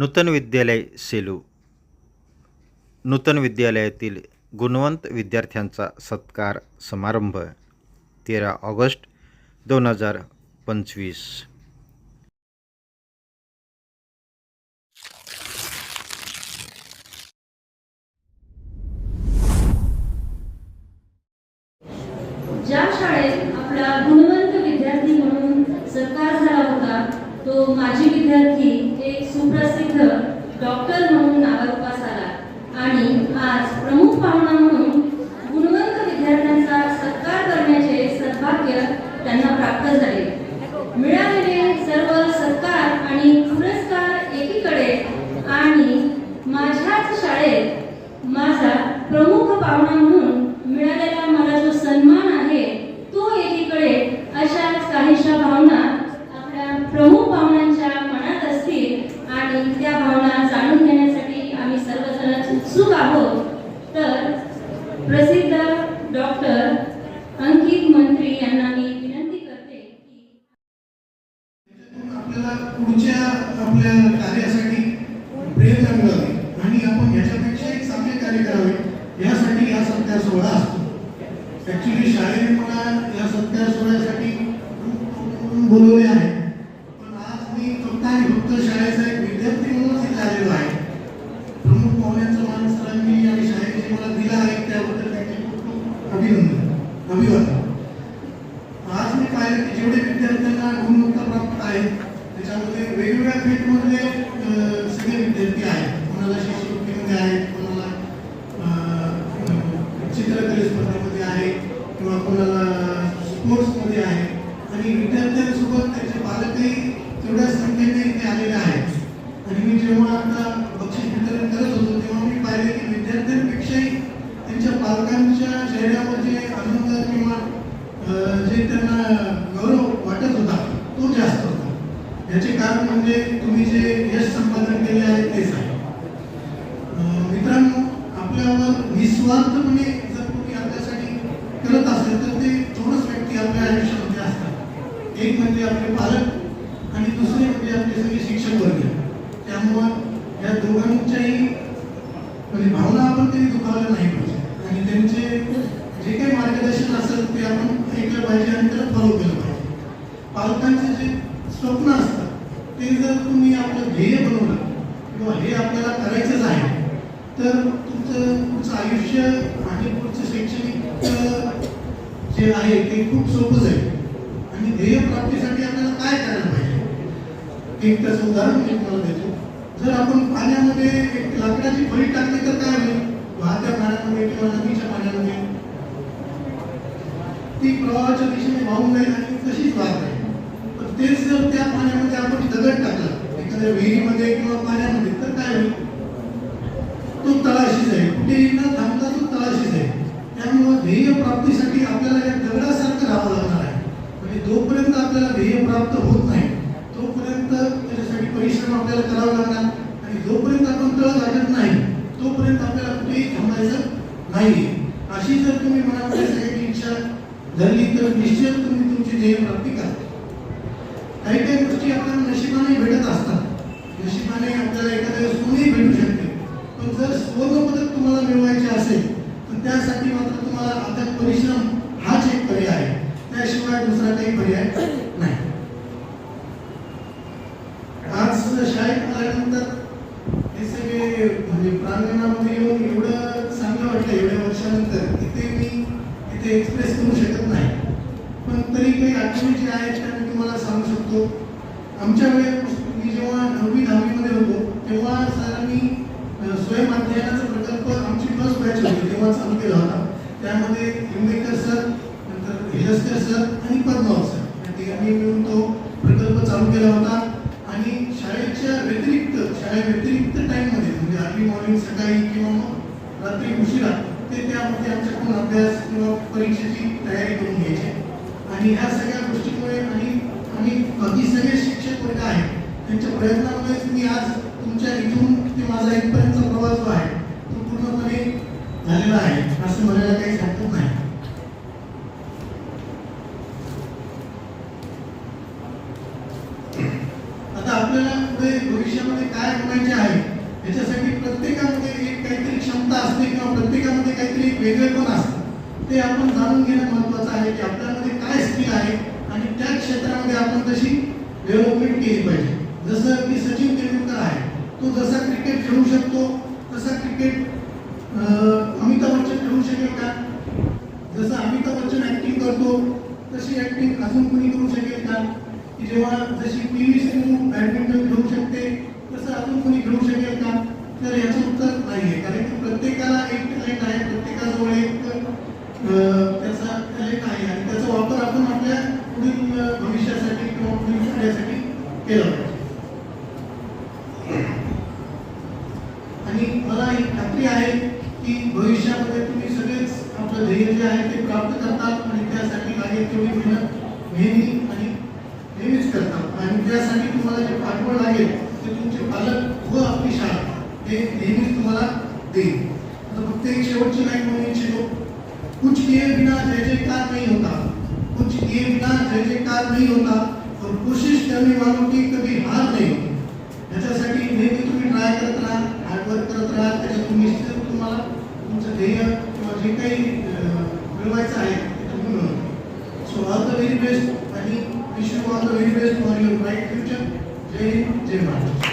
नूतन विद्यालय सेलू. नूतन विद्यालयातील गुणवंत विद्यार्थ्यांचा सत्कार समारंभ तेरा ऑगस्ट दोन हजार पंचवीस. ज्या शाळेत आपला गुणवंत विद्यार्थी म्हणून सत्कार झाला होता तो माजी विद्यार्थी एक सुप्रसिद्ध डॉक्टर म्हणून नावारूपास आला. आणि आज प्रमुख पाहुणा म्हणून गुणवंत विद्यार्थ्यांचा सत्कार करण्याचे सद्भाग्य त्यांना प्राप्त झाले. मिळालेले सर्व सत्कार आणि पुरस्कार एकीकडे आणि माझ्याच शाळेत माझा प्रमुख पाहुणा म्हणून मिळालेला मला जो सन्मान आहे तो एकीकडे अशाच काहीशा भावना आपल्या प्रमुख पाहुण्यांच्या मनात असतील आणि त्या भावना जाणून घेण्यासाठी आम्ही सर्वजण उत्सुक आहोत तर प्रसिद्ध डॉक्टर अंकित मंत्री यांना मी विनंती करते की आपल्याला पुढच्या आपल्या कार्यासाठी प्रेरणा मिळावी आणि आपण याच्यापेक्षा एक चांगले कार्य करावे यासाठी हा सत्कार सोहळा असतो ऍक्च्युली शाळेने मला या सत्कार सोहळ्यासाठी बोलवले आहे पण आज मी फक्त आणि फक्त शाळेचा एक विद्यार्थी म्हणूनच इथे आलेलो आहे प्रमुख पाहुण्यांचा मान सरांनी आणि शाळेने जे मला दिला आहे त्याबद्दल त्यांचे खूप खूप अभिनंदन अभिवादन आज मी पाहिलं की जेवढे विद्यार्थ्यांना गुणवत्ता प्राप्त आहेत त्याच्यामध्ये वेगवेगळ्या फील्डमधले अं, सगळे विद्यार्थी आहेत कोणाला शिष्यवृत्तीमध्ये आहेत कोणाला अं, चित्रकले स्पर्धेमध्ये आहे किंवा कोणाला स्पोर्ट्समध्ये आहे आणि विद्यार्थ्यांसोबत त्यांचे पालकही तेवढ्याच संख्येने इथे आलेले आहेत आणि मी जेव्हा आता बक्षीस वितरण करत होतो तेव्हा मी पाहिले की विद्यार्थ्यांपेक्षाही त्यांच्या पालकांच्या चेहऱ्यावर जे आनंद किंवा जे त्यांना गौरव वाटत होता तो जास्त होता. याचे कारण म्हणजे तुम्ही जे यश संपादन केले आहे तेच आहे मित्रांनो आपल्यावर निस्वार्थपणे जर कोणी आपल्यासाठी करत असेल तर ते दोनच व्यक्ती आपल्या आयुष्यामध्ये असतात. एक म्हणजे आपले पालक आणि दुसरे म्हणजे आपले सगळे शिक्षक वर्ग. त्यामुळं या दोघांच्याही म्हणजे भावना आपण कधी दुखावल्या नाही पाहिजे. आणि त्यांचे जे काही मार्गदर्शन असेल ते आपण ऐकलं पाहिजे आणि त्याला फॉलो केलं पाहिजे. पालकांचे जे स्वप्न असतात ते जर तुम्ही आपलं ध्येय बनवलं किंवा हे आपल्याला करायचंच आहे तर तुमचं पुढचं आयुष्य आणि पुढचं शैक्षणिक जे आहे ते खूप सोपं जाईल. आणि ध्येय प्राप्तीसाठी आपल्याला काय करायला पाहिजे? एक त्याचं उदाहरण मी तुम्हाला देतो. जर आपण पाण्यामध्ये एक लाकडाची फळी टाकली तर काय होईल? वाहत्या पाण्यामध्ये किंवा नदीच्या पाण्यामध्ये. ती प्रवाहाच्या दिशेने वाहून जाईल आणि तशीच वाहत आहे पण तेच जर त्या पाण्यामध्ये आपण दगड टाकला एखाद्या विहिरीमध्ये किंवा पाण्यामध्ये तर काय होईल? तो तळाशी जाईल. कुठेही न थांबता तो तळाशी जाईल. त्यामुळं ध्येय प्राप्तीसाठी आपल्याला या दगडासारखं राहावं लागणार आहे. म्हणजे जोपर्यंत आपल्याला ध्येय प्राप्त होत नाही तोपर्यंत परिश्रम आपल्याला करावा लागणार. आणि जोपर्यंत आपण तळ गाठत नाही तोपर्यंत आपल्याला कुठेही थांबायचं नाही अशी जर तुम्ही मनामध्ये इच्छा धरली तर निश्चित तुम्ही तुमची ध्येय प्राप्ती करा. काही काही गोष्टी आपल्याला नशिबाने भेटत असतात. नशिबाने आपल्याला एखाद्या वेळेस कोणीही भेटू शकते. पण जर सुवर्णपदक तुम्हाला मिळवायचे असेल तर त्यासाठी मात्र तुम्हाला आता परिश्रम हाच एक पर्याय आहे. त्याशिवाय दुसरा काही पर्याय नाही आज शाळेत आल्यानंतर हे सगळे म्हणजे प्रांगणामध्ये येऊन एवढं चांगलं वाटलं एवढ्या वर्षानंतर तिथे मी इथे एक्सप्रेस करू शकत नाही. पण तरी काही आठवणी जे आहेत त्या मी तुम्हाला सांगू शकतो. आमच्या वेळेस मी जेव्हा नववी दहावीमध्ये होतो तेव्हा सरांनी स्वयं स्वयंअध्ययनाचा प्रकल्प आमची फर्स्ट बॅच होती तेव्हा चालू केला होता. त्यामध्ये लिंबेकर सर नंतर हिरस्कर सर आणि पद्मावत सर या तिघांनी मिळून तो प्रकल्प चालू केला होता. आणि शाळेच्या व्यतिरिक्त शाळे व्यतिरिक्त टाईममध्ये म्हणजे अर्ली मॉर्निंग सकाळी किंवा मग रात्री उशिरा ते त्यामध्ये आमच्याकडून अभ्यास किंवा परीक्षेची तयारी करून घ्यायचे. आणि ह्या सगळ्या गोष्टीमुळे आणि आणि बाकी सगळे शिक्षक वर्ग आहेत त्यांच्या प्रयत्नामुळेच मी आज तुमच्या इथून ते माझा इथपर्यंतचा प्रवास जो आहे तो पूर्णपणे झालेला आहे असं म्हणायला काही हरकत नाही. आता आपल्याला पुढे भविष्यामध्ये काय बनायचे आहे? त्याच्यासाठी प्रत्येकामध्ये एक काहीतरी क्षमता असते किंवा प्रत्येकामध्ये काहीतरी वेगळेपण असतं. ते आपण जाणून घेणं महत्त्वाचं आहे की आपल्यामध्ये काय स्किल आहे आणि त्या क्षेत्रामध्ये आपण तशी डेव्हलपमेंट केली पाहिजे. जसं की सचिन तेंडुलकर आहे तो जसा क्रिकेट खेळू शकतो तसा क्रिकेट अमिताभ बच्चन खेळू शकेल का? जसं अमिताभ बच्चन ऍक्टिंग करतो तशी ऍक्टिंग अजून कोणी करू शकेल का? की जेव्हा जशी पी व्ही सिंधू बॅडमिंटन खेळू शकते तसं अजून कोणी खेळू शकते तर याचं उत्तर नाही आहे कारण की प्रत्येकाला एक टॅलेंट आहे प्रत्येकाजवळ एक त्याचा टॅलेंट आहे. आणि त्याचा वापर आपण आपल्या पुढील भविष्यासाठी किंवा पुढील कार्यासाठी केला पाहिजे. आणि मला ही खात्री आहे की भविष्यामध्ये तुम्ही सगळेच आपलं ध्येय जे आहे ते प्राप्त करतात आणि त्यासाठी लागेल तेवढी मेहनत नेहमी आणि नेहमीच करतात आणि त्यासाठी तुम्हाला जे पाठबळ लागेल ते तुमचे पालक व आपली शाळा. ते नेहमीच तुम्हाला देईल. आता फक्त एक शेवटची लाईन म्हणून इच्छितो कुछ किए बिना जय जयकार नहीं होता. कुछ किए बिना जय जयकार नहीं होता. और कोशिश करने वालों की कभी हार नहीं होती. याच्यासाठी नेहमी तुम्ही ट्राय करत राहा हार्डवर्क करत राहा. त्याच्यातून निश्चित तुम्हाला तुमचं ध्येय किंवा जे काही मिळवायचं आहे ते तुम्ही so all the very best आणि wish you all the very best for your bright future जय हिंद जय महाराष्ट्र